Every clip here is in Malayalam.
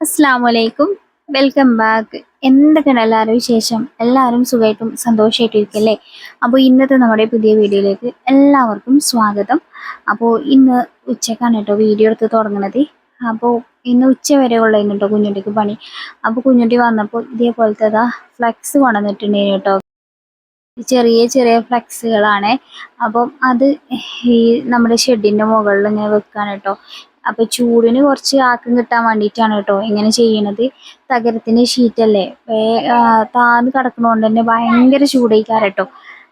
അസ്സാം വലൈക്കും വെൽക്കം ബാക്ക്. എന്തൊക്കെയാണ് എല്ലാവരും വിശേഷം? എല്ലാവരും സുഖമായിട്ടും സന്തോഷമായിട്ടും ഇരിക്കല്ലേ? അപ്പോൾ ഇന്നത്തെ നമ്മുടെ പുതിയ വീഡിയോയിലേക്ക് എല്ലാവർക്കും സ്വാഗതം. അപ്പോൾ ഇന്ന് ഉച്ചക്കാണ് കേട്ടോ വീഡിയോ എടുത്ത് തുടങ്ങുന്നത്. അപ്പോൾ ഇന്ന് ഉച്ച വരെ ഉള്ളതിന് കേട്ടോ കുഞ്ഞുട്ടിക്ക് പണി. അപ്പോൾ കുഞ്ഞുട്ടി വന്നപ്പോൾ ഇതേപോലത്തെ ഫ്ലക്സ് കൊണ്ടുവന്നിട്ടുണ്ടായിരുന്നു കേട്ടോ. ചെറിയ ചെറിയ ഫ്ലക്സുകളാണ്. അപ്പം അത് ഈ നമ്മുടെ ഷെഡിന്റെ മുകളിൽ ഇങ്ങനെ വെക്കാണ് കേട്ടോ. അപ്പൊ ചൂടിന് കുറച്ച് ആക്കം കിട്ടാൻ വേണ്ടിയിട്ടാണ് കേട്ടോ ഇങ്ങനെ ചെയ്യണത്. തകരത്തിന്റെ ഷീറ്റല്ലേ? വേ താന്ന് കിടക്കണോണ്ട് തന്നെ ഭയങ്കര ചൂടേക്കാറ് കേട്ടോ.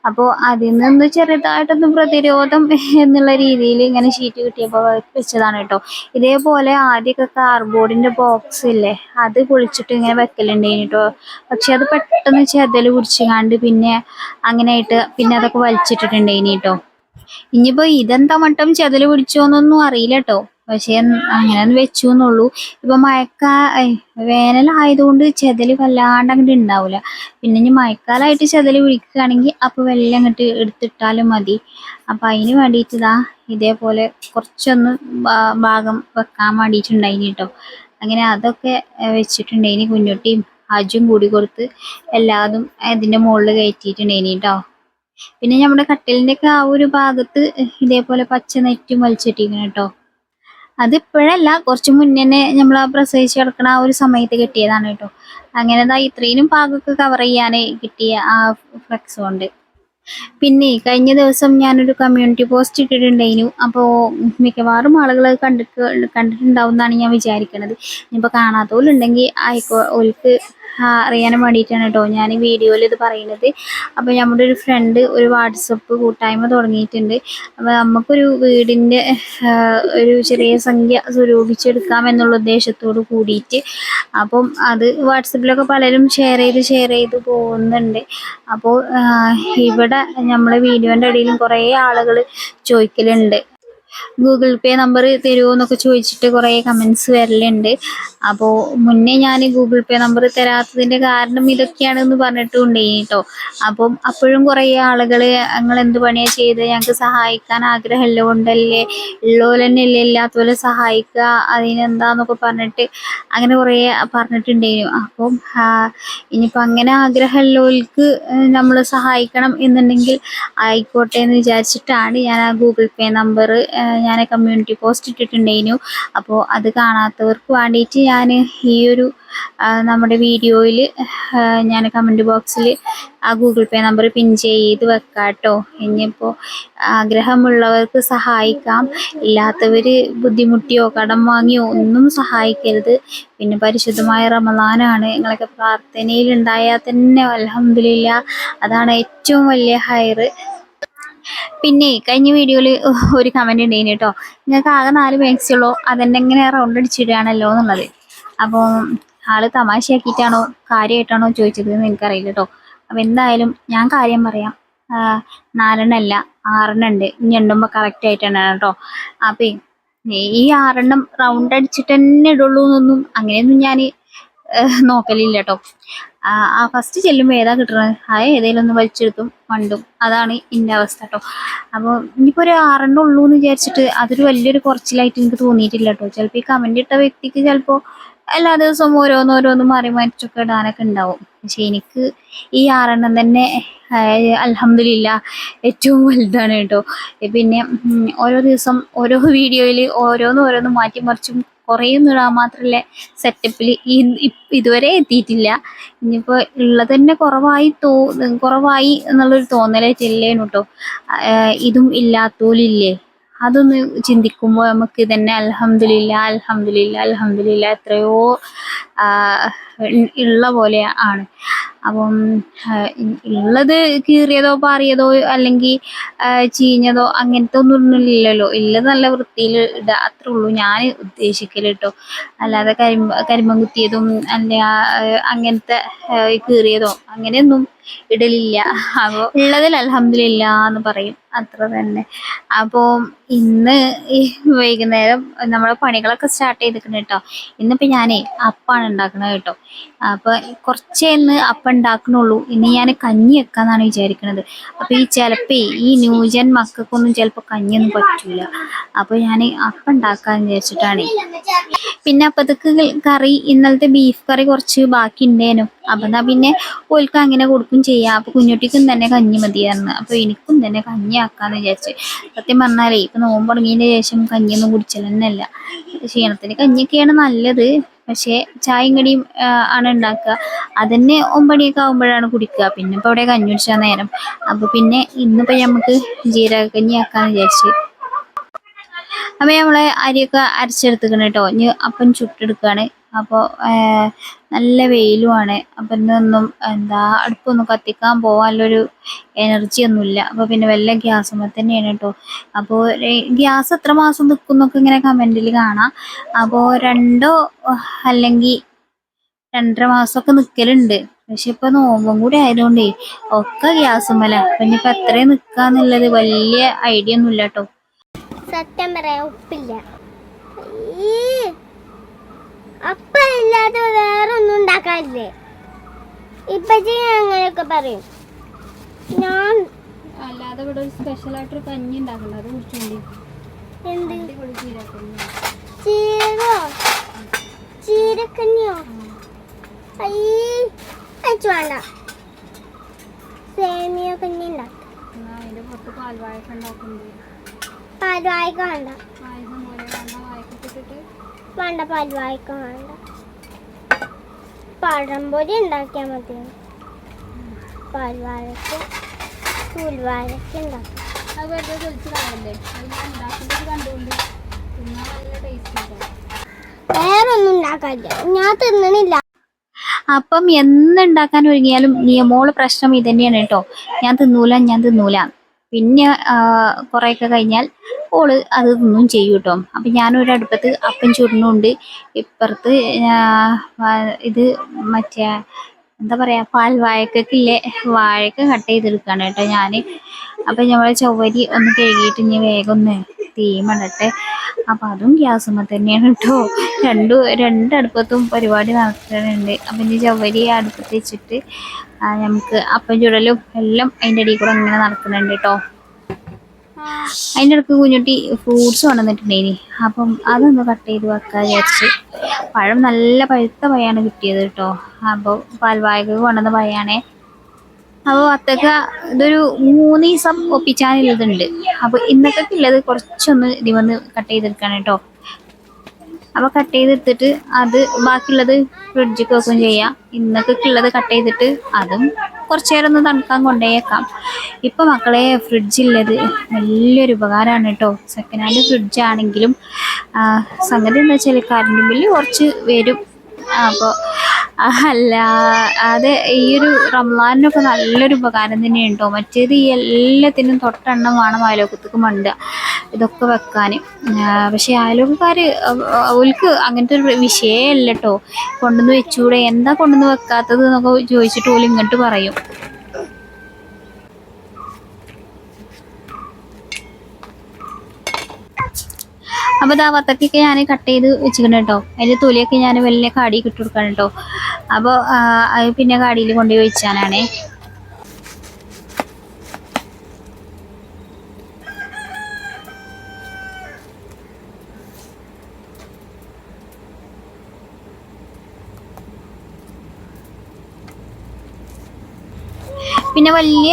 അപ്പോൾ അതിൽ നിന്ന് ചെറുതായിട്ടൊന്ന് പ്രതിരോധം എന്നുള്ള രീതിയിൽ ഇങ്ങനെ ഷീറ്റ് കിട്ടിയപ്പോൾ വെച്ചതാണ് കേട്ടോ. ഇതേപോലെ ആദ്യമൊക്കെ കാർബോർഡിന്റെ ബോക്സ് ഇല്ലേ അത് പൊളിച്ചിട്ട് ഇങ്ങനെ വെക്കലുണ്ടായിന് കേട്ടോ. പക്ഷെ അത് പെട്ടെന്ന് ചെതൽ കുടിച്ചുകാണ്ട് പിന്നെ അങ്ങനെയായിട്ട് പിന്നെ അതൊക്കെ വലിച്ചിട്ടിട്ടുണ്ടായിന് കേട്ടോ. ഇനിയിപ്പോ ഇതെന്താ മട്ടം ചെതൽ പിടിച്ചോന്നൊന്നും അറിയില്ല കേട്ടോ. പക്ഷെ അങ്ങനെ വെച്ചു എന്നുള്ളൂ ഇപ്പൊ മഴക്കാ വേനലായതുകൊണ്ട് ചെതൽ വല്ലാണ്ട് അങ്ങോട്ട് ഉണ്ടാവില്ല പിന്നെ ഇനി മഴക്കാലമായിട്ട് ചെതൽ പിടിക്കുകയാണെങ്കിൽ അപ്പൊ വെള്ളം അങ്ങോട്ട് എടുത്തിട്ടാലും മതി. അപ്പൊ അതിന് വേണ്ടിയിട്ട് ഇതാ ഇതേപോലെ കുറച്ചൊന്ന് ഭാഗം വെക്കാൻ വേണ്ടിയിട്ടുണ്ടായിന് കേട്ടോ അങ്ങനെ അതൊക്കെ വെച്ചിട്ടുണ്ടായിന് കുഞ്ഞുട്ടിയും അജും കൂടി കൊടുത്ത് എല്ലാതും അതിന്റെ മുകളിൽ കയറ്റിയിട്ടുണ്ടായിന് കേട്ടോ പിന്നെ നമ്മുടെ കട്ടിലിന്റെ ഒക്കെ ആ ഒരു ഭാഗത്ത് ഇതേപോലെ പച്ച നെറ്റും വലിച്ചിട്ടിരിക്കണം കേട്ടോ അതിപ്പോഴല്ല കുറച്ച് മുന്നേ നമ്മൾ പ്രസവിച്ച് കിടക്കണ ആ ഒരു സമയത്ത് കിട്ടിയതാണ് കേട്ടോ. അങ്ങനെ ദാ ഇത്രയും പാകമൊക്കെ കവർ ചെയ്യാൻ കിട്ടിയ ആ ഫ്ലെക്സ് കൊണ്ട്. പിന്നെ കഴിഞ്ഞ ദിവസം ഞാനൊരു കമ്മ്യൂണിറ്റി പോസ്റ്റ് ഇട്ടിട്ടുണ്ടായിരുന്നു. അപ്പോൾ മിക്കവാറും ആളുകൾ കണ്ടിട്ട് കണ്ടിട്ടുണ്ടാവും എന്നാണ് ഞാൻ വിചാരിക്കുന്നത് ഇനിയിപ്പോൾ കാണാത്തവരുണ്ടെങ്കിൽ ആയിക്കോ ഓൽക്ക് അറിയാനും വേണ്ടിയിട്ടാണ് കേട്ടോ. ഞാൻ ഈ വീഡിയോയിൽ ഇത് പറയുന്നത് അപ്പോൾ നമ്മുടെ ഒരു ഫ്രണ്ട് ഒരു വാട്സപ്പ് കൂട്ടായ്മ തുടങ്ങിയിട്ടുണ്ട്. അപ്പോൾ നമുക്കൊരു വീടിന്റെ ഒരു ചെറിയ സംഖ്യ സ്വരൂപിച്ചെടുക്കാം എന്നുള്ള ഉദ്ദേശത്തോട് കൂടിയിട്ട്. അപ്പം അത് വാട്സപ്പിലൊക്കെ പലരും ഷെയർ ചെയ്ത് ഷെയർ ചെയ്ത് പോകുന്നുണ്ട്. അപ്പോൾ ഇവിടെ നമ്മളെ വീഡിയോന്റെ ഇടയിലും കുറേ ആളുകൾ ചോദിക്കലുണ്ട്. ഗൂഗിൾ പേ നമ്പർ തരുമോ എന്നൊക്കെ ചോദിച്ചിട്ട് കുറേ കമൻസ് വരലുണ്ട്. അപ്പോൾ മുന്നേ ഞാൻ ഗൂഗിൾ പേ നമ്പർ തരാത്തതിന്റെ കാരണം ഇതൊക്കെയാണെന്ന് പറഞ്ഞിട്ടുണ്ട് കേട്ടോ. അപ്പം അപ്പോഴും കുറേ ആളുകൾ ഞങ്ങൾ എന്ത് പണിയാണ് ചെയ്ത്? ഞങ്ങൾക്ക് സഹായിക്കാൻ ആഗ്രഹമുള്ളത് കൊണ്ടല്ലേ? ഉള്ളോലെ തന്നെ ഇല്ല ഇല്ലാത്തപോലെ സഹായിക്കുക അതിനെന്താന്നൊക്കെ പറഞ്ഞിട്ട് അങ്ങനെ കുറേ പറഞ്ഞിട്ടുണ്ടായിരുന്നു അപ്പം ഇനിയിപ്പോൾ അങ്ങനെ ആഗ്രഹമുള്ളവർക്ക് നമ്മൾ സഹായിക്കണം എന്നുണ്ടെങ്കിൽ ആയിക്കോട്ടെ എന്ന് വിചാരിച്ചിട്ടാണ് ഞാൻ ആ ഗൂഗിൾ പേ നമ്പർ ഞാൻ കമ്മ്യൂണിറ്റി പോസ്റ്റ് ഇട്ടിട്ടുണ്ടായിരുന്നു. അപ്പോൾ അത് കാണാത്തവർക്ക് വേണ്ടിയിട്ട് ഞാൻ ഈ ഒരു നമ്മുടെ വീഡിയോയിൽ ഞാൻ കമന്റ് ബോക്സിൽ ആ ഗൂഗിൾ പേ നമ്പർ പിൻ ചെയ്ത് വെക്കാം കേട്ടോ ഇനിയിപ്പോൾ ആഗ്രഹമുള്ളവർക്ക് സഹായിക്കാം. ഇല്ലാത്തവർ ബുദ്ധിമുട്ടിയോ കടം വാങ്ങിയോ ഒന്നും സഹായിക്കരുത്. പിന്നെ പരിശുദ്ധമായ റമദാനാണ്. നിങ്ങളൊക്കെ പ്രാർത്ഥനയിൽ ഉണ്ടായാൽ തന്നെ അലഹമില്ല അതാണ് ഏറ്റവും വലിയ ഹയറ് പിന്നെ കഴിഞ്ഞ വീഡിയോയിൽ ഒരു കമന്റ് ഉണ്ടായിന് കേട്ടോ നിങ്ങൾക്ക് ആകെ നാല് മാക്സി ഉള്ളൂ അതെന്നെ ഇങ്ങനെ റൗണ്ട് അടിച്ചിടുകയാണല്ലോ എന്നുള്ളത്. അപ്പോൾ ആൾ തമാശയാക്കിയിട്ടാണോ കാര്യമായിട്ടാണോ ചോദിച്ചത് എന്ന് എനിക്കറിയില്ല കേട്ടോ അപ്പം എന്തായാലും ഞാൻ കാര്യം പറയാം. നാലെണ്ണമല്ല ആറെണ്ണം ഉണ്ട് ഇനി എണ്ണുമ്പോൾ കറക്റ്റ് ആയിട്ടാണ് കേട്ടോ അപ്പം ഈ ആറെണ്ണം റൗണ്ട് അടിച്ചിട്ട് തന്നെ ഇടുള്ളൂ എന്നൊന്നും അങ്ങനെയൊന്നും ഞാൻ നോക്കലില്ല കേട്ടോ ആ ഫസ്റ്റ് ചെല്ലുമ്പോൾ ഏതാ കിട്ടുന്നത് ആ ഏതെങ്കിലും ഒന്ന് വലിച്ചെടുത്തും കണ്ടും. അതാണ് എന്റെ അവസ്ഥ കേട്ടോ അപ്പോൾ ഇനിയിപ്പോൾ ഒരു ആറെണ്ണം ഉള്ളൂ എന്ന് വിചാരിച്ചിട്ട് അതൊരു വലിയൊരു കുറച്ചിലായിട്ട് എനിക്ക് തോന്നിയിട്ടില്ല കേട്ടോ ചിലപ്പോൾ ഈ കമന്റ് ഇട്ട വ്യക്തിക്ക് ചിലപ്പോൾ എല്ലാ ദിവസവും ഓരോന്നോരോന്ന് ഓരോന്ന് മാറി മാറ്റിച്ചൊക്കെ ഇടാനൊക്കെ ഉണ്ടാവും പക്ഷെ എനിക്ക് ഈ ആറെണ്ണം തന്നെ അലഹമില്ല ഏറ്റവും വലുതാണ് കേട്ടോ പിന്നെ ഓരോ ദിവസം ഓരോ വീഡിയോയിൽ ഓരോന്ന് ഓരോന്ന് മാറ്റി മറിച്ചും കുറേയൊന്നും ഇടാൻ മാത്രമല്ല സെറ്റപ്പിൽ ഇതുവരെ എത്തിയിട്ടില്ല. ഇനിയിപ്പോൾ ഉള്ളത് തന്നെ കുറവായി തോ കുറവായി എന്നുള്ളൊരു തോന്നലായിട്ടില്ലേനു കേട്ടോ ഇതും ഇല്ലാത്തോലില്ലേ? അതൊന്ന് ചിന്തിക്കുമ്പോൾ നമുക്ക് തന്നെ അൽഹംദുലില്ല അൽഹംദുലില്ല അൽഹംദുലില്ല എത്രയോ ഉള്ള പോലെ ആണ്. അപ്പം ഉള്ളത് കീറിയതോ പാറിയതോ അല്ലെങ്കിൽ ചീഞ്ഞതോ അങ്ങനത്തെ ഒന്നും ഇല്ലല്ലോ ഉള്ളത് നല്ല വൃത്തിയിൽ ഇടുക അത്രേ ഉള്ളൂ ഞാൻ ഉദ്ദേശിക്കൽ കേട്ടോ അല്ലാതെ കരിമ്പ കരിമ്പം കുത്തിയതും അല്ല അങ്ങനത്തെ കീറിയതോ അങ്ങനെയൊന്നും ഇടലില്ല. അപ്പോൾ ഉള്ളതിൽ അലഹമില്ല എന്ന് പറയും. അത്ര തന്നെ. അപ്പോൾ ഇന്ന് ഈ വൈകുന്നേരം നമ്മളെ പണികളൊക്കെ സ്റ്റാർട്ട് ചെയ്തിട്ടുണ്ട് കേട്ടോ ഇന്നിപ്പോ ഞാനേ അപ്പാണ് ഉണ്ടാക്കണത് കേട്ടോ അപ്പൊ കുറച്ചേ ഇന്ന് അപ്പം ഉണ്ടാക്കണുള്ളൂ. ഇന്ന് ഞാൻ കഞ്ഞി വെക്കാന്നാണ് വിചാരിക്കുന്നത് അപ്പൊ ഈ ചിലപ്പോ ഈ ന്യൂജൻ മക്കൾക്കൊന്നും ചിലപ്പോ കഞ്ഞിയൊന്നും പറ്റൂല. അപ്പൊ ഞാൻ അപ്പം ഉണ്ടാക്കാന്ന് വിചാരിച്ചിട്ടാണ്. പിന്നെ അപ്പത്തേക്ക് കറി ഇന്നലത്തെ ബീഫ് കറി കുറച്ച് ബാക്കി ഉണ്ടേനു അപ്പൊ എന്നാ പിന്നെ ഓൽക്ക് അങ്ങനെ കൊടുക്കും ചെയ്യാം. അപ്പൊ കുഞ്ഞുട്ടിക്കും തന്നെ കഞ്ഞി മതിയായിരുന്നു. അപ്പൊ എനിക്കും തന്നെ കഞ്ഞി ആക്കാന്ന് വിചാരിച്ചു. സത്യം പറഞ്ഞാലേ നോമ്പ് തുടങ്ങിയതിന് ശേഷം കഞ്ഞിയൊന്നും കുടിച്ചില്ലെന്നല്ല ക്ഷീണത്തിന് കഞ്ഞിയൊക്കെയാണ് നല്ലത്. പക്ഷേ ചായയും കടിയും ആണ് ഉണ്ടാക്കുക. അതന്നെ ഒമ്പണിയൊക്കെ ആകുമ്പോഴാണ് കുടിക്കുക. പിന്നെ ഇപ്പൊ അവിടെ കഞ്ഞി കുടിച്ചാൽ നേരം. അപ്പോൾ പിന്നെ ഇന്നിപ്പോ നമുക്ക് ജീരക കഞ്ഞി ആക്കാന്ന് വിചാരിച്ച്. അപ്പൊ നമ്മളെ അരിയൊക്കെ അരച്ചെടുത്തുക്കണം കേട്ടോ ഇനി അപ്പം ചുട്ടെടുക്കാണ്. അപ്പോൾ നല്ല വെയിലുമാണ്. അപ്പം ഇന്നൊന്നും എന്താ അടുപ്പൊന്നും കത്തിക്കാൻ പോകാനുള്ളൊരു എനർജി ഒന്നുമില്ല. അപ്പോൾ പിന്നെ വല്ല ഗ്യാസുമ്മ തന്നെയാണ് കേട്ടോ അപ്പോൾ ഗ്യാസ് എത്ര മാസം നിൽക്കും എന്നൊക്കെ ഇങ്ങനെ കമന്റിൽ കാണാം. അപ്പോൾ രണ്ടോ അല്ലെങ്കിൽ രണ്ടര മാസമൊക്കെ നിൽക്കലുണ്ട് പക്ഷെ ഇപ്പൊ നോമ്പും കൂടി ആയതുകൊണ്ടേ ഒക്കെ ഗ്യാസുമ്മല അപ്പൊ ഇനിയിപ്പൊ എത്രയും നിക്കാന്നുള്ളത് വലിയ ഐഡിയ ഒന്നും ഇല്ല കേട്ടോ സത്യം പറയാൻ ഉപ്പില്ല. അപ്പം ഇല്ലാതെ വേറെ ഒന്നും ഉണ്ടാക്കാറില്ലേ ഇപ്പച്ചി അങ്ങനെയൊക്കെ പറയും. ഞാൻ അല്ലാതെ ഇവിടെ ഒരു സ്പെഷ്യൽ ആയിട്ടൊരു കഞ്ഞി ഉണ്ടാക്കണ്ട. അത് കുടിച്ചോണ്ടി. എന്ത്? ചീരോ ചീരക്കഞ്ഞിയോ? അയ്യേ അയച്ചു വേണ്ട. സേമിയ കഞ്ഞി ഉണ്ടാക്കും. പാൽവാഴക്ക ഉണ്ടാക്കുന്നുണ്ട് പാൽവായ്ക്ക വേണ്ട പായസം പോലെ വേണ്ട വാഴക്കൊക്കെ ഇട്ടിട്ട് വേണ്ട പരിപാടിക്ക് വേണ്ട. പഴംപൊരി ഉണ്ടാക്കിയാൽ മതി. പരിപാടിക്ക് ചൂൽവാഴക്ക ഉണ്ടാക്കും. അത് വെറുതെ ഉണ്ടാക്കുന്നത് കണ്ടുകൊണ്ട് തിന്നാൻ നല്ല ടേസ്റ്റ് വേറൊന്നും വേറെ ഉണ്ടാക്കാനില്ല. ഞാൻ തിന്നണില്ല. അപ്പം എന്തുണ്ടാക്കാൻ ഒരുങ്ങിയാലും നിയമോൾ പ്രശ്നം ഇതന്നെയാണ് കേട്ടോ. ഞാൻ തിന്നൂല ഞാൻ തിന്നൂല. പിന്നെ കുറേയൊക്കെ കഴിഞ്ഞാൽ ഓൾ അത് തിന്നും ചെയ്യും കേട്ടോ അപ്പം ഞാനൊരു അടുപ്പത്ത് അപ്പം ചുടുന്നുണ്ട് ഇപ്പുറത്ത് ഇത് മറ്റേ എന്താ പറയാ പാൽ ഇല്ലേ വാഴക്ക കട്ട് ചെയ്തെടുക്കാണ് കേട്ടോ ഞാൻ അപ്പം നമ്മളെ ചൊവ്വരി ഒന്ന് കഴുകിയിട്ട് ഇനി വേഗം ഒന്ന് തീമണട്ടെ അപ്പം അതും ഗ്യാസുമ്മ തന്നെയാണ് കേട്ടോ രണ്ടു രണ്ടടുപ്പത്തും പരിപാടി നടക്കുന്നുണ്ട് അപ്പം ഇനി ചൊവ്വരി അടുപ്പത്ത് വെച്ചിട്ട് നമുക്ക് അപ്പം ചുടലും എല്ലാം അതിന്റെ ഇടയിൽ കൂടെ ഇങ്ങനെ നടക്കുന്നുണ്ട് കേട്ടോ അതിന്റെ ഇടയ്ക്ക് കുഞ്ഞുട്ടി ഫ്രൂട്ട്സ് കൊണ്ടുവന്നിട്ടുണ്ടേനി അപ്പം അതൊന്ന് കട്ട് ചെയ്ത് വെക്കാൻ വിചാരിച്ച്. പഴം നല്ല പഴുത്ത പഴമാണ് കിട്ടിയത് കേട്ടോ. അപ്പോൾ പാൽവായക കൊണ്ടുവന്ന പഴയാണേ. അപ്പോൾ അത്തക്ക ഇതൊരു മൂന്ന് ദിവസം ഒപ്പിച്ചാനുള്ളതുണ്ട് അപ്പോൾ ഇന്നത്തെ ഉള്ളത് കുറച്ചൊന്ന് ഇതിവന്ന് കട്ട് ചെയ്തെടുക്കണം കേട്ടോ. അപ്പോൾ കട്ട് ചെയ്തെടുത്തിട്ട് അത് ബാക്കിയുള്ളത് ഫ്രിഡ്ജിൽ വെക്കും ചെയ്യാം. ഇന്നൊക്കെ ഉള്ളത് കട്ട് ചെയ്തിട്ട് അതും കുറച്ച് നേരം ഒന്ന് തണുക്കാൻ കൊണ്ടേയേക്കാം. ഇപ്പം മക്കളെ ഫ്രിഡ്ജില്ലത് വലിയൊരു ഉപകാരമാണ് കേട്ടോ സെക്കൻഡ് ഹാൻഡ് ഫ്രിഡ്ജ് ആണെങ്കിലും സംഗതി എന്താ വെച്ചാൽ കറണ്ട് ബില്ല് കുറച്ച് വരും. അപ്പോൾ അല്ല അത് ഈ ഒരു റംലാനിനൊക്കെ നല്ലൊരു ഉപകാരം തന്നെയാണ് കേട്ടോ മറ്റേത് ഈ എല്ലാത്തിനും തൊട്ടെണ്ണം വേണം അയലോക്കത്തേക്ക് മണ്ട ഇതൊക്കെ വെക്കാൻ. പക്ഷേ അയലോക്കക്കാർ അവൾക്ക് അങ്ങനത്തെ ഒരു വിഷയമല്ല കേട്ടോ കൊണ്ടുവന്ന് വെച്ചൂടെ? എന്താ കൊണ്ടുവന്ന് വെക്കാത്തത് എന്നൊക്കെ ചോദിച്ചിട്ട് പോലും ഇങ്ങോട്ട് പറയും. അപ്പോൾ ഇതാ വത്തക്കൊക്കെ ഞാൻ കട്ട് ചെയ്ത് വെച്ചിട്ടുണ്ട് കേട്ടോ അതിന്റെ തൊലിയൊക്കെ ഞാൻ വലിയ കാടി ഇട്ട് കൊടുക്കാൻ കേട്ടോ അപ്പോൾ അത് പിന്നെ കാടിയിൽ കൊണ്ടുപോയി വെച്ചാനാണേ. പിന്നെ വലിയ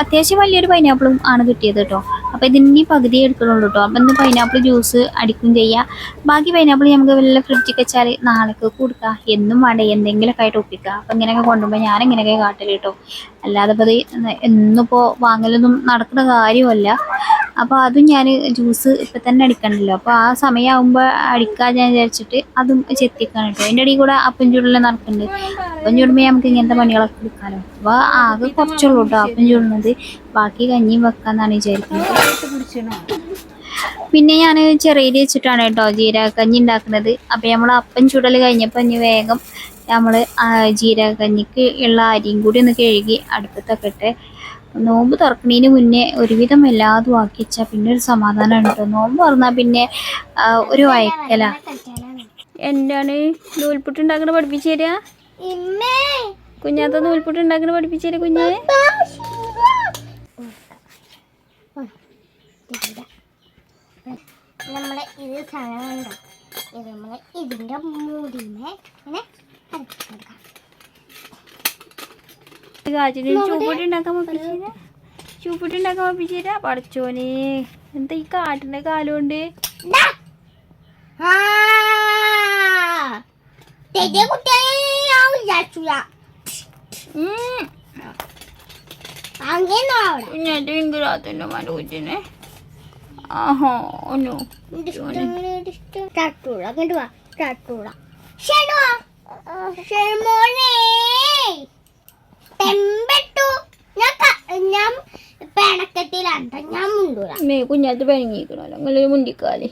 അത്യാവശ്യം വലിയൊരു പൈനാപ്പിളും ആണ് കിട്ടിയത് കേട്ടോ. അപ്പോൾ ഇതിന് പകുതി എടുക്കണുള്ളൂ കേട്ടോ അപ്പം ഇന്ന് പൈനാപ്പിൾ ജ്യൂസ് അടിക്കും ചെയ്യാം. ബാക്കി പൈനാപ്പിൾ നമുക്ക് വല്ല ഫ്രിഡ്ജിൽ വെച്ചാൽ നാളേക്ക് കൊടുക്കാം. എന്നും വേണ്ട എന്തെങ്കിലുമൊക്കെ ആയിട്ട് ഒപ്പിക്കുക അപ്പം ഇങ്ങനെയൊക്കെ കൊണ്ടുപോകുമ്പോൾ ഞാൻ ഇങ്ങനെയൊക്കെ കാട്ടൽ കേട്ടോ അല്ലാതെ ഇപ്പോൾ ഇത് എന്നിപ്പോൾ വാങ്ങലൊന്നും നടക്കുന്ന കാര്യമല്ല. അപ്പോൾ അതും ഞാൻ ജ്യൂസ് ഇപ്പം തന്നെ അടിക്കണ്ടല്ലോ. അപ്പോൾ ആ സമയമാകുമ്പോൾ അടിക്കാൻ ഞാൻ വിചാരിച്ചിട്ട് അതും ചെത്തിക്കാണ് കേട്ടോ അതിന്റെ ഇടയിൽ കൂടെ അപ്പം ചൂടെല്ലാം നടക്കുന്നുണ്ട്. അപ്പം ചൂടുമ്പോൾ നമുക്ക് ഇങ്ങനത്തെ പണികളൊക്കെ എടുക്കാമല്ലോ അപ്പോൾ ആകെ കുറച്ചുള്ളൂ കേട്ടോ അപ്പം ചൂടുന്നത്. ബാക്കി കഞ്ഞിയും വെക്കാന്നാണ് വിചാരിക്കുന്നത്. പിന്നെ ഞാൻ ചെറിയ വെച്ചിട്ടാണ് കേട്ടോ ജീരകക്കഞ്ഞി ഉണ്ടാക്കുന്നത്. അപ്പം നമ്മൾ അപ്പം ചുടൽ കഴിഞ്ഞപ്പോൾ ഇനി വേഗം നമ്മൾ ജീരകക്കഞ്ഞിക്ക് ഉള്ള അരിയും കൂടി ഒന്ന് കഴുകി അടുപ്പത്തൊക്കെ ഇട്ട് നോമ്പ് തുറക്കണതിന് മുന്നേ ഒരുവിധം എല്ലാതും ആക്കി വെച്ചാൽ പിന്നെ ഒരു സമാധാനമാണ് കേട്ടോ. നോമ്പ് തുറന്നാൽ പിന്നെ ഒരു വയക്കല. എന്താണ്? നൂൽപുട്ട് ഉണ്ടാക്കണ പഠിപ്പിച്ചു തരാ. ഇമ്മേ. കുഞ്ഞാത്ത നൂൽപുട്ട് ഉണ്ടാക്കണ പഠിപ്പിച്ചു തരാ കുഞ്ഞേ. നമ്മളെ ഇത് സാധനമുണ്ടോ ഇത് നമ്മൾ ഇതിന്റെ മൂടിനെ ഇങ്ങനെ അരച്ചു കൊടുക്കാം. കാച്ചിന് ചൂപ്പിട്ട് ഉണ്ടാക്കാൻ പഠിപ്പിച്ചു തരാ ചൂപ്പിട്ട് ഉണ്ടാക്കാൻ പഠിപ്പിച്ചു തരാ പഠിച്ചോനെ എന്താ ഈ കാട്ടിന്റെ കാലം ഉണ്ട് അങ്ങനെ അവിടെ കുഞ്ഞാറ്റ ഇങ്കുരാത്തന്റെ അങ്ങോട്ട് വാ ചട്ടൂള ഷെണു ഷെമോനെ പെമ്പട്ടു. ഞാൻ ഞാൻ പിണക്കത്തിലാണ് ഞാൻ മുണ്ടൂല. മേ കുഞ്ഞാത്ത് പിണങ്ങിക്കണല്ലോ അങ്ങനെ മുണ്ടിക്കാലേ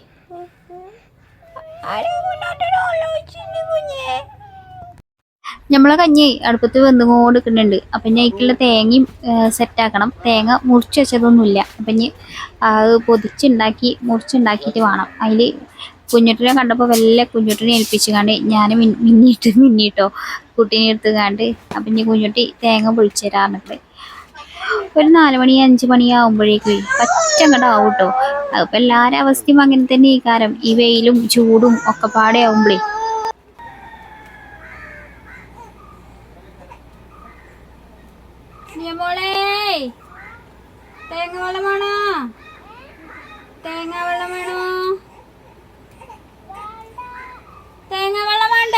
നമ്മളെ കഞ്ഞി അടുപ്പത്ത് വെന്തുകൊണ്ട് നിൽക്കുന്നുണ്ട് അപ്പം ഞാൻ അതിക്കുള്ള തേങ്ങയും സെറ്റാക്കണം തേങ്ങ മുറിച്ച് വെച്ചതൊന്നുമില്ല. അപ്പം ഇനി അത് പൊതിച്ചുണ്ടാക്കി മുറിച്ചുണ്ടാക്കിയിട്ട് വേണം. അതിൽ കുഞ്ഞുട്ടിനെ കണ്ടപ്പോൾ വല്ല കുഞ്ഞുട്ടിനെ ഏൽപ്പിച്ചു കണ്ട് ഞാൻ മിന്നിട്ട് മിന്നിട്ടോ കുട്ടീനെ എടുത്ത് കണ്ട് അപ്പം ഇനി കുഞ്ഞുട്ടി തേങ്ങ പൊളിച്ചു തരാറുണ്ട് ഒരു നാല് മണി അഞ്ച് മണി പച്ചങ്ങടാവും കേട്ടോ അതിപ്പോൾ എല്ലാവരും അവസ്ഥയും അങ്ങനെ തന്നെ ഈ കാരം ഈ വെയിലും ചൂടും ഒക്കെ പാടെ ആവുമ്പോഴേ മോളെ. തേങ്ങ വെള്ളം വേണോ? തേങ്ങ വെള്ളം വേണോ? തേങ്ങ വെള്ളം വേണ്ട.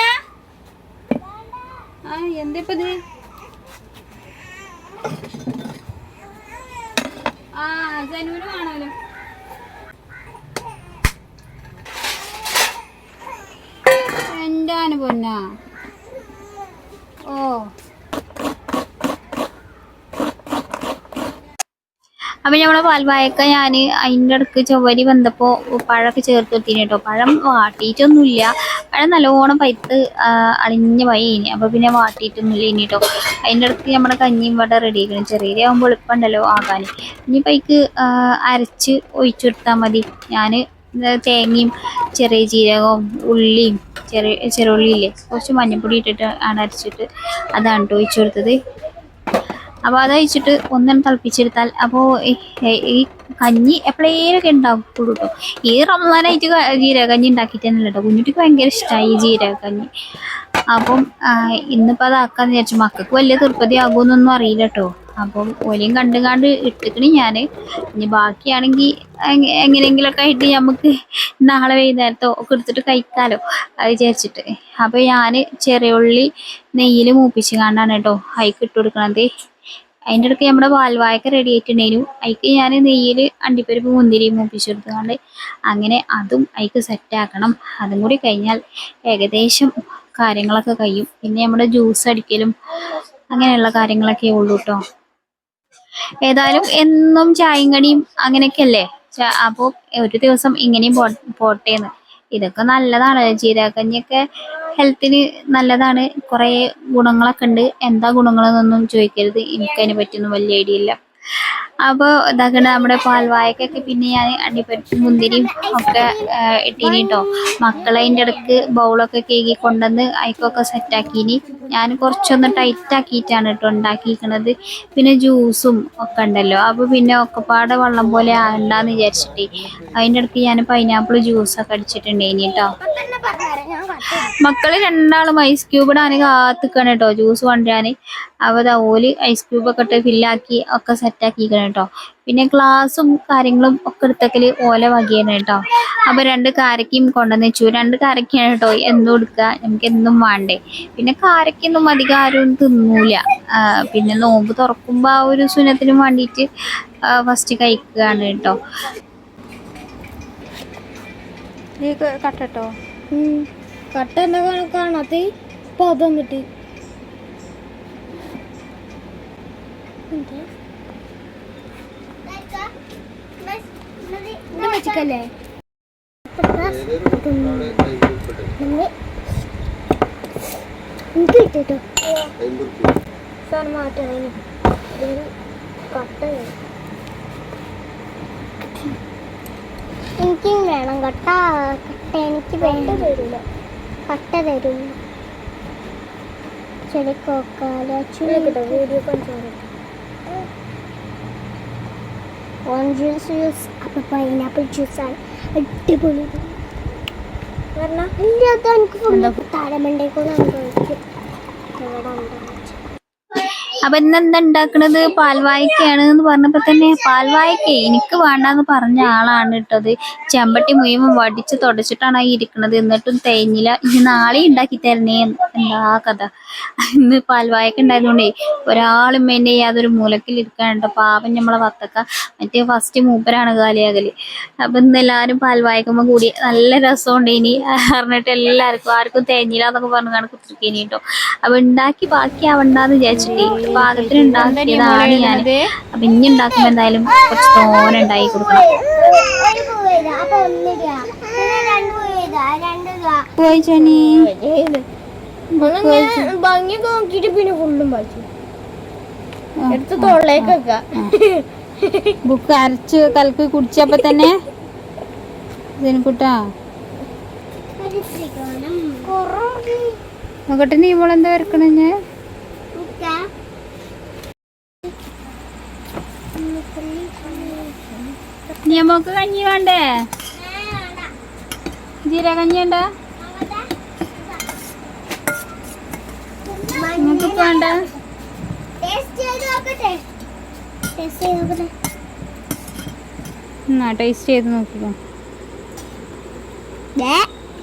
ആ എന്തിപ്പത് ആ ജനുവിന് വേണമല്ലോ. എന്താണ് പൊന്നാ? ഓ. അപ്പൊ നമ്മളെ പാൽവായൊക്കെ ഞാൻ അതിന്റെ ഇടയ്ക്ക് ചൊവ്വരി വന്നപ്പോൾ പഴമൊക്കെ ചേർത്ത് കൊടുത്തിന് കേട്ടോ. പഴം വാട്ടിയിട്ടൊന്നുമില്ല പഴം നല്ലോണം പൈത്ത് അളിഞ്ഞു അളിഞ്ഞ വയ്യേനി അപ്പൊ പിന്നെ വാട്ടിയിട്ടൊന്നുമില്ല ഇനി കേട്ടോ. അതിന്റെ ഇടയ്ക്ക് നമ്മുടെ കഞ്ഞിയും ഇവിടെ റെഡി ആക്കണം ചെറിയ ആകുമ്പോൾ എളുപ്പമുണ്ടല്ലോ ആകാൻ ഇനിയിപ്പോൾ പൈക്ക് അരച്ച് ഒഴിച്ചു കൊടുത്താൽ മതി. ഞാൻ തേങ്ങയും ചെറിയ ജീരകവും ഉള്ളിയും ചെറിയ ചെറുള്ളിയില്ലേ കുറച്ച് മഞ്ഞൾപ്പൊടി ഇട്ടിട്ട് ആണ് അരച്ചിട്ട് അതാണ് ഒഴിച്ചു കൊടുത്തത്. അപ്പോൾ അത് കഴിച്ചിട്ട് ഒന്നും തിളപ്പിച്ചെടുത്താൽ അപ്പോൾ ഈ കഞ്ഞി എപ്പോഴേലൊക്കെ ഉണ്ടാക്കുള്ളൂ കേട്ടോ ഈ റംസാനായിട്ട് ജീരകഞ്ഞി ഉണ്ടാക്കിയിട്ട് തന്നെ കേട്ടോ കുഞ്ഞുട്ടിക്ക് ഭയങ്കര ഇഷ്ടമായി ഈ ജീരകഞ്ഞി അപ്പം ഇന്നിപ്പോൾ അതാക്കാന്ന് വിചാരിച്ചു. മക്കൾക്ക് വലിയ തൃപ്തി ആകുമെന്നൊന്നും അറിയില്ല കേട്ടോ അപ്പം ഒലിയും കണ്ടും കണ്ട് ഇട്ടിക്കണി ഞാൻ ഇനി ബാക്കിയാണെങ്കിൽ എങ്ങനെയെങ്കിലൊക്കെ ആയിട്ട് നമുക്ക് നാളെ വൈകുന്നേരത്തോ ഒക്കെ എടുത്തിട്ട് കഴിക്കാലോ. അത് വിചാരിച്ചിട്ട്. അപ്പം ഞാൻ ചെറിയ ഉള്ളി നെയ്യിൽ മൂപ്പിച്ച് കണ്ടാണ് കേട്ടോ അതിക്ക് ഇട്ട് കൊടുക്കണത്. അതിന്റെ ഇടയ്ക്ക് നമ്മുടെ പാൽവായൊക്കെ റെഡി ആയിട്ടുണ്ടായിരുന്നു അതിക്ക് ഞാൻ നെയ്യിൽ അണ്ടിപ്പരിപ്പ് മുന്തിരി മൂപ്പിച്ചെടുത്തുകൊണ്ട് അങ്ങനെ അതും അതിക്ക് സെറ്റാക്കണം അതും കൂടി കഴിഞ്ഞാൽ ഏകദേശം കാര്യങ്ങളൊക്കെ കഴിയും. പിന്നെ നമ്മുടെ ജ്യൂസ് അടിക്കലും അങ്ങനെയുള്ള കാര്യങ്ങളൊക്കെ ഉള്ളൂ കേട്ടോ ഏതായാലും എന്നും ചായയും കടിയും അങ്ങനെയൊക്കെ അല്ലേ അപ്പോൾ ഒരു ദിവസം ഇങ്ങനെയും പോട്ടേന്ന്. ഇതൊക്കെ നല്ലതാണ്. ജീരകക്കഞ്ഞിയൊക്കെ ഹെൽത്തിന് നല്ലതാണ്. കുറേ ഗുണങ്ങളൊക്കെ ഉണ്ട്. എന്താ ഗുണങ്ങളെന്നൊന്നും ചോദിക്കരുത്. എനിക്കതിനെ പറ്റിയൊന്നും വലിയ ഐഡിയ ഇല്ല. അപ്പോൾ ഇതാക്കണ നമ്മുടെ പാൽവായക്കൊക്കെ പിന്നെ ഞാൻ അണ്ടിപ്പരിപ്പ് മുന്തിരിയും ഒക്കെ ഇട്ടീനി കേട്ടോ മക്കളെ അതിന്റെ ഇടയ്ക്ക് ബൗളൊക്കെ കേകി കൊണ്ടുവന്ന് അതിക്കൊക്കെ സെറ്റാക്കീനി ഞാൻ കുറച്ചൊന്ന് ടൈറ്റ് ആക്കിയിട്ടാണ് കേട്ടോ ഉണ്ടാക്കിയിരിക്കണത്. പിന്നെ ജ്യൂസും ഒക്കെ ഉണ്ടല്ലോ. അപ്പോൾ പിന്നെ ഒക്കെപ്പാടെ വെള്ളം പോലെ ആകണ്ടെന്ന് വിചാരിച്ചിട്ട് അതിന്റെ ഇടയ്ക്ക് ഞാൻ പൈനാപ്പിൾ ജ്യൂസൊക്കെ അടിച്ചിട്ടുണ്ടേനി കട്ടു മക്കൾ രണ്ടാളും ഐസ് ക്യൂബിടാൻ കാത്തിക്കാണ് കേട്ടോ ജ്യൂസ് കൊണ്ടുവരാൻ അപ്പോൾ ദാ ഓൽ ഐസ് ക്യൂബ് ഒക്കെ ഇട്ട് ഫില്ലാക്കി ഒക്കെ സെറ്റാക്കിക്കണം കേട്ടോ പിന്നെ ഗ്ലാസും കാര്യങ്ങളും ഒക്കെ എടുത്തക്കൽ ഓല വകയാണ് കേട്ടോ അപ്പൊ രണ്ട് കാരക്കയും കൊണ്ടുവന്ന് വെച്ചു. രണ്ട് കാരക്കയാണ് കേട്ടോ എന്നും എടുക്കുക നമുക്ക് എന്നും വേണ്ടേ. പിന്നെ കാരക്കൊന്നും അധികം ആരും തിന്നൂല. പിന്നെ നോമ്പ് തുറക്കുമ്പോ ആ ഒരു സുനത്തിനും വേണ്ടിയിട്ട് ഫസ്റ്റ് കഴിക്കുകയാണ് കേട്ടോ കട്ടോ കട്ട എന്നെ കാണാത്ത? പദം കിട്ടി എനിക്ക് സാർ വേണം കട്ട. കട്ട എനിക്ക് വേണ്ട തരില്ല കട്ട തരില്ല ചെടി കോക്കാല വീഡിയോ ഓറഞ്ച് ജ്യൂസ് ജ്യൂസ് അപ്പൊ പൈനാപ്പിൾ ജ്യൂസാണ് അടിപൊളി. ഇല്ല അത് എനിക്ക് ഫുള്ള് താരമണ്ടേക്കൂടെ കഴിക്കും ഇവിടെ ഉണ്ട് അപ്പൊ ഇന്നെന്താ ഉണ്ടാക്കണത് പാൽവായ്ക്കയാണ് എന്ന് പറഞ്ഞപ്പോ തന്നെ പാൽവായ്ക്ക എനിക്ക് വേണ്ടാന്ന് പറഞ്ഞ ആളാണ് ഇട്ടത് ചെമ്പട്ടി മുഴുവൻ വടിച്ച് തുടച്ചിട്ടാണ് ഈ ഇരിക്കണത്. എന്നിട്ടും തേഞ്ഞില്ല ഇനി നാളെ ഉണ്ടാക്കി തരണേ എന്താ കഥ. ഇന്ന് പാൽവായ്ക്ക ഉണ്ടായതുകൊണ്ടേ ഒരാളും എന്നെ യാതൊരു മൂലക്കിൽ ഇരിക്കാനുണ്ട് പാപം നമ്മളെ വത്തക്ക. മറ്റേ ഫസ്റ്റ് മൂപ്പരാണ് കാലിയാകൽ. അപ്പൊ ഇന്ന് പാൽവായ്ക്കുമ്പോ കൂടി നല്ല രസമുണ്ട് ഇനി പറഞ്ഞിട്ട് എല്ലാവർക്കും ആർക്കും തേഞ്ഞില്ല എന്നൊക്കെ പറഞ്ഞു കണക്ക് കുത്തിരിക്കേനി കേട്ടോ. അപ്പൊ ഉണ്ടാക്കി ബാക്കി ആവണ്ടെന്ന് വിചാരിച്ചിട്ടേ. പാകത്തിന് ഉണ്ടാക്കിയതാണ് ഞാൻ അപ്പൊ ഇനി ഉണ്ടാക്കുമ്പോ എന്തായാലും കുറച്ച് തോനെ ഉണ്ടായി കൊടുക്കണം. പോയി ചനി. ഭംഗി നോക്കിട്ട് പിന്നെ ഫുള്ളും വായിച്ചു എടുത്ത് തൊള്ളേക്കൊക്കെ ബുക്ക് അരച്ച് കലക്ക് കുടിച്ചപ്പോ തന്നെ കുട്ടാ നോക്കട്ടെ നീ ഇവളെന്താ വരക്കണേ നീ മോക്ക് കഞ്ഞി വേണ്ടേ? ജീര കഞ്ഞി ഉണ്ടോ വേണ്ട? ടേസ്റ്റ് ചെയ്ത് എന്നാ ടേസ്റ്റ് നോക്കിക്കോ.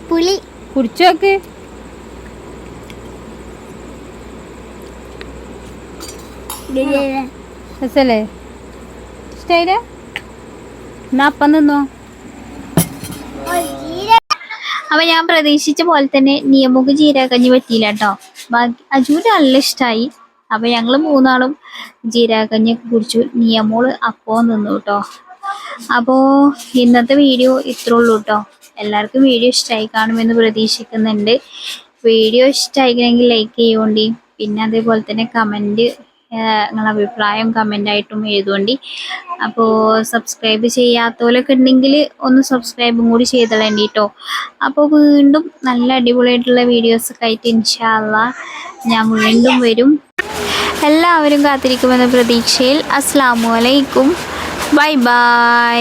പുളി. കുടിച്ചു നോക്ക്. രസല്ലേ? ഇഷ്ടായില്ലേ? അപ്പം ഞാൻ പ്രതീക്ഷിച്ച പോലെ തന്നെ നിയമുക്ക് ജീരകഞ്ഞി പറ്റിയില്ല കേട്ടോ. ബാക്കി അജുവിന് നല്ല ഇഷ്ടമായി അപ്പൊ ഞങ്ങൾ മൂന്നാളും ജീരകഞ്ഞി ഒക്കെ കുടിച്ചു. നിയമോൾ അപ്പോ നിന്നു കേട്ടോ. അപ്പോ ഇന്നത്തെ വീഡിയോ ഇത്രേ ഉള്ളൂ കേട്ടോ. എല്ലാവർക്കും വീഡിയോ ഇഷ്ടമായി കാണുമെന്ന് പ്രതീക്ഷിക്കുന്നുണ്ട്. വീഡിയോ ഇഷ്ടമായിക്കണമെങ്കിൽ ലൈക്ക് ചെയ്യുകൊണ്ടി. പിന്നെ അതേപോലെ തന്നെ കമന്റ് നിങ്ങളെ അഭിപ്രായം കമന്റായിട്ടും എഴുതുകൊണ്ടി അപ്പോൾ സബ്സ്ക്രൈബ് ചെയ്യാത്തവരൊക്കെ ഉണ്ടെങ്കിൽ ഒന്ന് സബ്സ്ക്രൈബും കൂടി ചെയ്തോളേണ്ടി കേട്ടോ അപ്പോൾ വീണ്ടും നല്ല അടിപൊളിയായിട്ടുള്ള വീഡിയോസൊക്കെ ആയിട്ട് ഇൻഷാല്ല ഞാൻ വീണ്ടും വരും. എല്ലാവരും കാത്തിരിക്കുമെന്ന പ്രതീക്ഷയിൽ. അസ്സാമലൈക്കും ബൈ ബൈ.